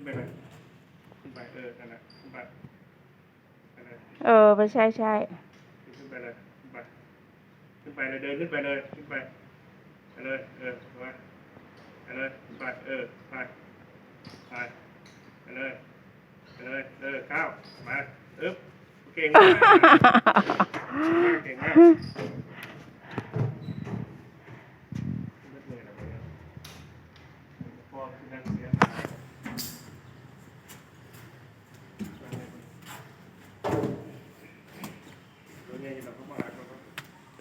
ขึ้นไปเลยขึ้นไปเออนั่นแหละขึ้นไปไปเลยเออไม่ใช่ใช่ขึ้นไปเลยขึ้นไปขึ้นไปเลยเดินขึ้นไปเลยขึ้นไปไปเลยเออไปไปเลยขึ้นไปเออไปไปไปเลยไปเลยเออก้าวมาอึ๊บเก่งมากเก่งมากพอขึ้นนั่งเสีย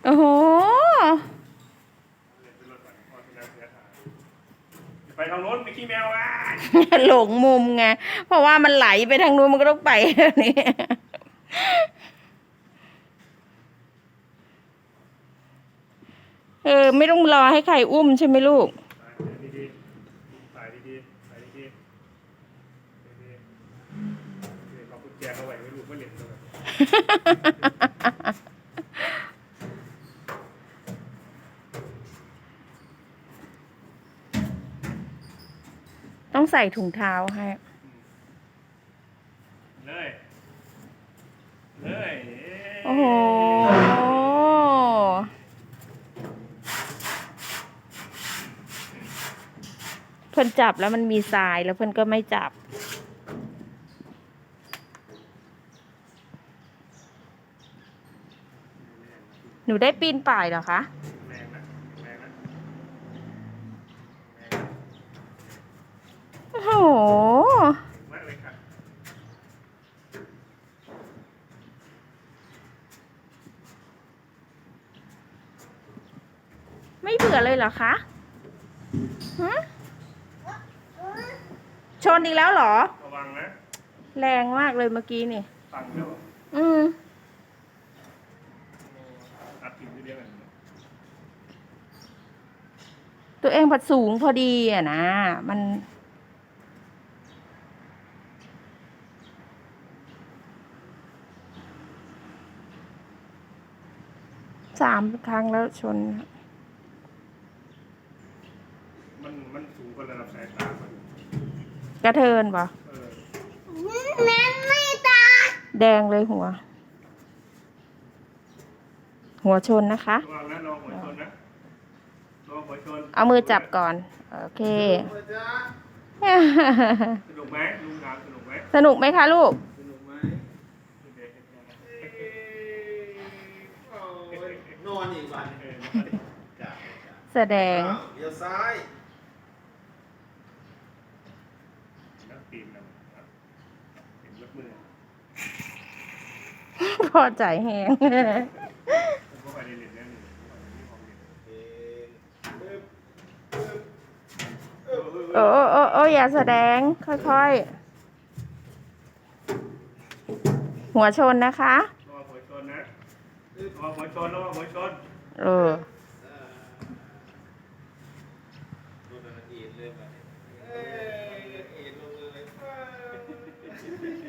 โอ้โหไปทางโน้นไปขี้แมวอะหลงมุมไง เพราะว่ามันไหลไปทางนู้นมันก็ต้องไปแบบนี้เออ ไม่ต้องรอให้ใครอุ้มใช่ไหมลูกถ่ายดีๆถ่ายดีๆถ่ายดีๆดีๆเรากุญแจเขาไว้ไม่รู้ว่าเหรียญเท่าไหร่ ต้องใส่ถุงเท้าให้ เลย เลยโอ้โห เพิ่นจับแล้วมันมีทรายแล้วเพิ่นก็ไม่จับ หนูได้ปีนป่ายเหรอคะ แรงนะแรงนะ โอ้โห มากเลยค่ะ ไม่เบื่อเลยเหรอคะฮะชนอีกแล้วเหรอ ระวังนะแรงมากเลยเมื่อกี้นี่ฟังเดี๋ยวอืมอัดกินทีเดียวกันตัวเองผัดสูงพอดีอะนะ มัน สามครั้งแล้วชน มันมันสูงกว่าระดับสายตามันกระเทินปะเออแม่ไม่ตายแดงเลยหัว หัวชนนะคะ ระวังนะระวังหัวชนนะระวังหัวชนเอามือจับก่อน โอเค สนุกไหมลุงถามสนุกไหมสนุกไหมคะลูก สนุกไหมนอนอีกวันเออจ้ะแสดงอ้าวเดี๋ยวซ้าย นักปีนนะเห็นรถมือพอใจแหงผมก็ไปเรียนเรื่องนี้ที่ห้องเรียนเองปึ๊บปึ๊บโอ้โอ้โอ้อย่าแสดงค่อยๆ หัวชนนะคะ ระวังหัวชนนะระวังหัวชนระวังหัวชน เออ อ่าดูหน่อยเอ็นเลยมาเนี่ยเอ้ยเอ็นลงเลยเอ้ย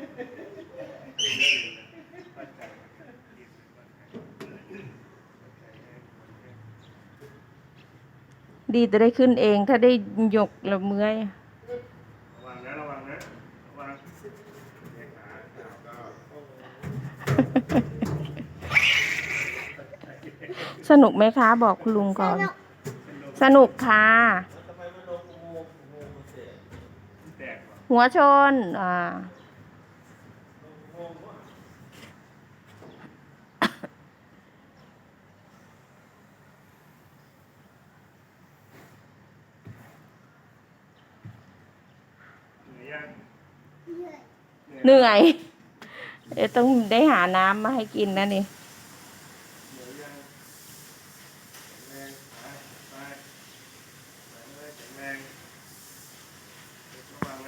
ดีจะได้ขึ้นเองถ้าได้ยกละเมื่อยระวังนะระวังนะระวังเด็กขาก็โอ้โหสนุกไหมคะบอกคุณลุงก่อน สนุกค่ะแล้วทำไมมันลงอุโมงค์อุโมงค์มันเสีย แตกว่ะ หัวชน อ่า ลงอุโมงค์วะ เหนื่อ ยยังเหนื่อยเดี๋ยวต้องได้หาน้ำมาให้กินนะนี่ เหนื่อยยังแรงข